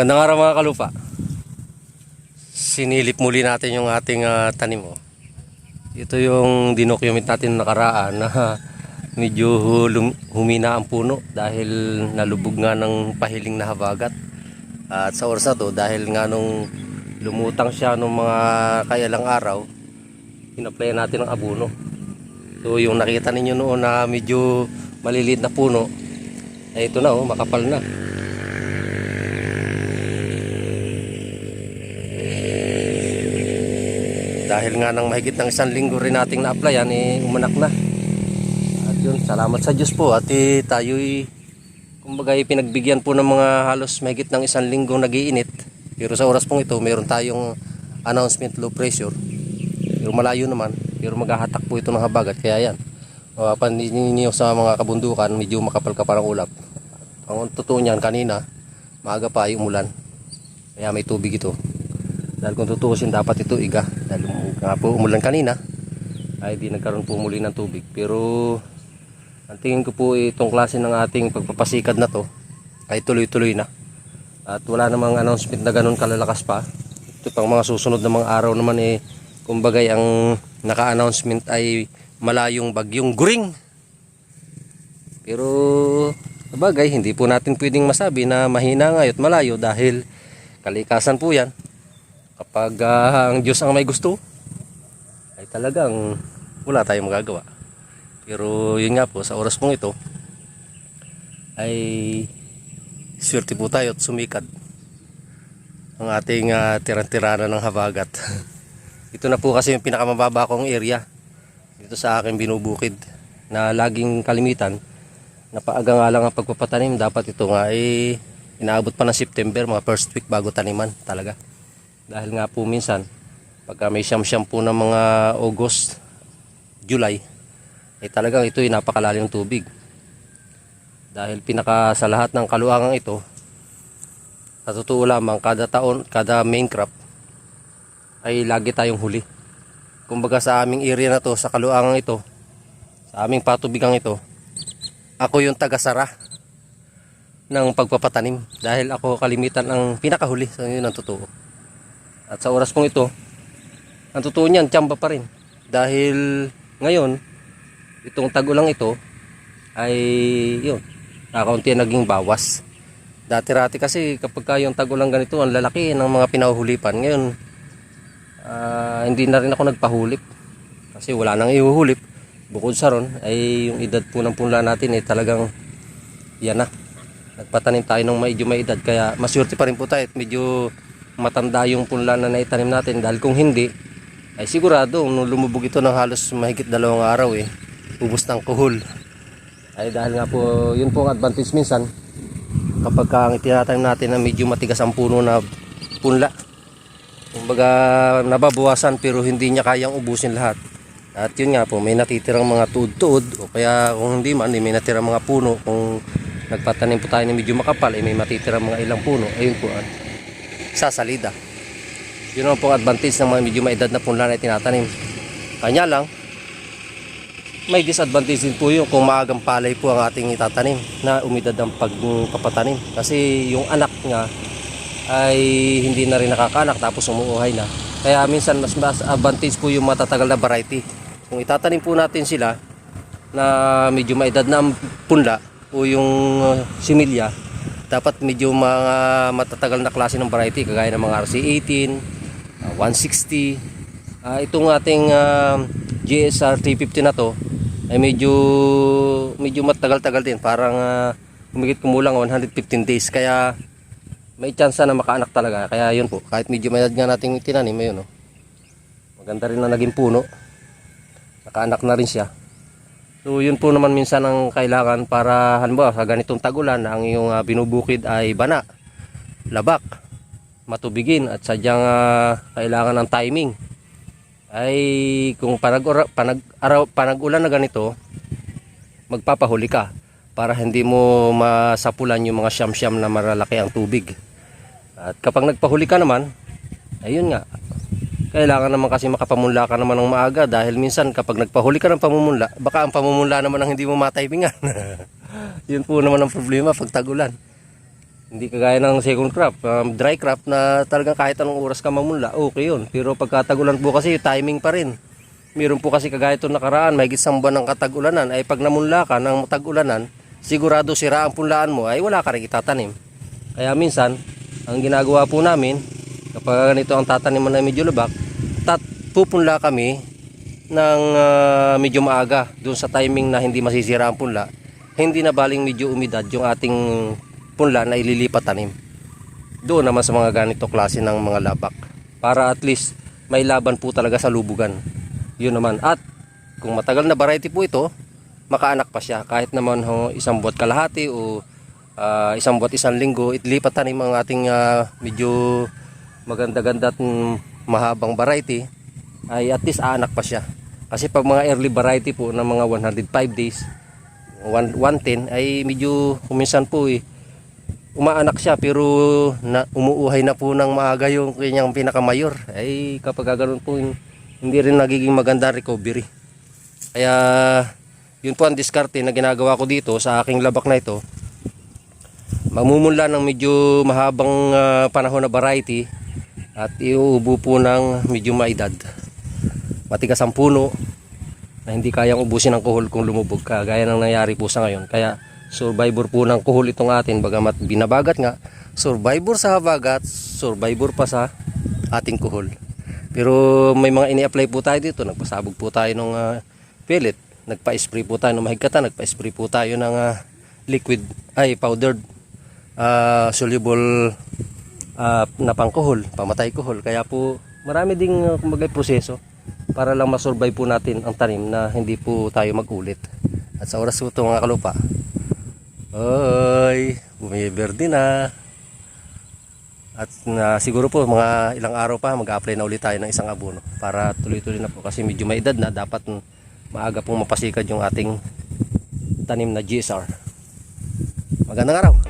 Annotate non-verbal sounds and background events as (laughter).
Magandang araw mga kalupa. Sinilip muli natin yung ating ah, tanim. Oh. Ito yung dinocument natin nakaraan na (laughs) medyo lum- humina ang puno dahil nalubog nga ng pahiling na habagat. At sa oras na to, dahil nga nung lumutang siya nung mga kailang araw, inaplayan natin ng abono. So yung nakita ninyo noon na medyo maliliit na puno, ay ito na oh, makapal na. Dahil nga nang mahigit ng isang linggo rin nating na-applyan, eh, umanak na. At yun, salamat sa Diyos po. At eh, tayo'y, kumbaga, eh, pinagbigyan po ng mga halos mahigit ng isang linggo nagiinit. Pero sa oras pong ito, meron tayong announcement low pressure. Pero malayo naman, pero maghahatak po ito ng habagat. Kaya yan, mapapansin ninyo sa mga kabundukan, medyo makapal-kapal ang ulap. Ang totoo niyan, kanina, maaga pa ay umulan. Kaya may tubig ito. Dahil kung tutuusin dapat ito iga. Dahil um- nga po umulan kanina ay di nagkaroon po muli ng tubig. Pero ang tingin ko po itong klase ng ating pagpapasikad na to ay tuloy-tuloy na. At wala namang announcement na ganun kalalakas pa. Ito pang mga susunod na mga araw naman eh kumbagay ang naka-announcement ay malayong bagyong guring. Pero sabagay hindi po natin pwedeng masabi na mahina nga at malayo dahil kalikasan po yan kapag ah, ang Diyos ang may gusto ay talagang wala tayong magagawa. Pero yun nga po sa oras pong ito ay swerte po tayo at sumikad ang ating uh, tirang-tirana ng habagat (laughs) ito na po kasi yung pinakamababa kong area dito sa aking binubukid na laging kalimitan. Napaaga nga lang ang pagpapatanim. Dapat ito nga ay inaabot pa ng September mga first week bago taniman talaga dahil nga po minsan, pagka may siyam-siyam po ng mga August, July, ay talagang ito ay napakalalim ng tubig. Dahil pinaka sa lahat ng kaluangang ito, sa totoo lamang, kada taon, kada main crop, ay lagi tayong huli. Kumbaga sa aming area na to, sa kaluangang ito, sa aming patubigang ito, ako yung tagasara ng pagpapatanim dahil ako kalimitan ang pinakahuli sa yun ang totoo. At sa oras pong ito, ang totoo niyan, tsamba pa rin. Dahil ngayon, itong tagulang ito, ay yun, nakaunti naging bawas. Dati-rati kasi kapag ka yung tagulang ganito, ang lalaki ng mga pinahuhulipan. Ngayon, ah, hindi na rin ako nagpahulip. Kasi wala nang ihuhulip. Bukod sa ron, ay yung edad po ng punla natin, ay talagang yan na. Nagpatanim tayo ng medyo may edad. Kaya maswerte pa rin po tayo at medyo matanda yung punla na naitanim natin. Dahil kung hindi ay sigurado nung lumubog ito ng halos mahigit dalawang araw eh ubos ng kuhol. Ay dahil nga po yun po ang advantage minsan kapag ka ang itinatanim natin na medyo matigas ang puno na punla kumbaga nababawasan pero hindi niya kayang ubusin lahat. At yun nga po may natitirang mga tuod-tuod o kaya kung hindi man eh, may natirang mga puno. Kung nagpatanim po tayo ng medyo makapal eh, may matitirang mga ilang puno. Ayun po at sa salida. Yun naman po ang advantage ng mga medyo maedad na punla na tinatanim. Kanya lang, may disadvantage din po yun kung maagang palay po ang ating itatanim na umidad ang pagpapatanim. Kasi yung anak nga ay hindi na rin nakakanak tapos umuuhay na. Kaya minsan mas, mas advantage po yung matatagal na variety. Kung itatanim po natin sila na medyo maedad na ang punla o yung uh, similya, dapat medyo mga matatagal na klase ng variety kagaya ng mga RC18, uh, 160. Uh, itong ating uh, GSR 350 na to ay medyo medyo matagal-tagal din, parang uh, kumigit kumulang 115 days kaya may chance na makaanak talaga. Kaya yun po, kahit medyo may edad nga nating tinanim, ayun oh. Maganda rin na naging puno. Nakaanak na rin siya. So yun po naman minsan ang kailangan para halimbawa sa ganitong tagulan ang iyong uh, binubukid ay bana, labak, matubigin at sadyang uh, kailangan ng timing. Ay kung panag panag araw panag-ulan na ganito, magpapahuli ka para hindi mo masapulan yung mga siyam-siyam na malalaki ang tubig. At kapag nagpahuli ka naman, ayun nga, kailangan naman kasi makapamunla ka naman ng maaga dahil minsan kapag nagpahuli ka ng pamumunla, baka ang pamumunla naman ang hindi mo mataybingan. (laughs) Yun po naman ang problema pag tagulan. Hindi kagaya ng second crop, um, dry crop na talagang kahit anong oras ka mamunla, okay yun. Pero pagkatagulan po kasi, timing pa rin. Meron po kasi kagaya ito nakaraan, may isang buwan ng katag-ulanan, ay pag namunla ka ng tag-ulanan, sigurado sira ang punlaan mo, ay wala ka rin itatanim. Kaya minsan, ang ginagawa po namin, kapag ganito ang tataniman na medyo lubak, tat pupunla kami ng ah, medyo maaga doon sa timing na hindi masisira ang punla. Hindi na baling medyo umidad yung ating punla na ililipat tanim. Doon naman sa mga ganito klase ng mga labak. Para at least may laban po talaga sa lubugan. Yun naman. At kung matagal na variety po ito, makaanak pa siya. Kahit naman ho, isang buwat kalahati o ah, isang buwat isang linggo, itlipat tanim ang ating ah, medyo maganda-ganda at mahabang variety ay at least aanak pa siya. Kasi pag mga early variety po ng mga 105 days, 1, 110 ay medyo kuminsan po eh umaanak siya pero na, umuuhay na po ng maaga yung kanyang pinakamayor. Ay kapag ganoon po hindi rin nagiging maganda recovery. Kaya yun po ang diskarte na ginagawa ko dito sa aking labak na ito. Mamumula ng medyo mahabang ah, panahon na variety at iuubo po ng medyo maedad. Matigas ang puno na hindi kayang ubusin ng kuhol kung lumubog ka gaya ng nangyari po sa ngayon. Kaya survivor po ng kuhol itong atin bagamat binabagat nga survivor sa habagat, survivor pa sa ating kuhol. Pero may mga ini-apply po tayo dito, nagpasabog po tayo ng ah, pellet, nagpa-spray po tayo ng mahigkatan, nagpa-spray po tayo ng ah, liquid ay powdered ah, soluble ah, na pangkuhol, pamatay kuhol. Kaya po marami ding uh, kumbaga proseso para lang masurvive po natin ang tanim na hindi po tayo magulit. At sa oras po ito mga kalupa, Oy, bumiberde na. At na siguro po mga ilang araw pa mag-apply na ulit tayo ng isang abono para tuloy-tuloy na po kasi medyo may edad na dapat maaga pong mapasikad yung ating tanim na GSR. Magandang araw.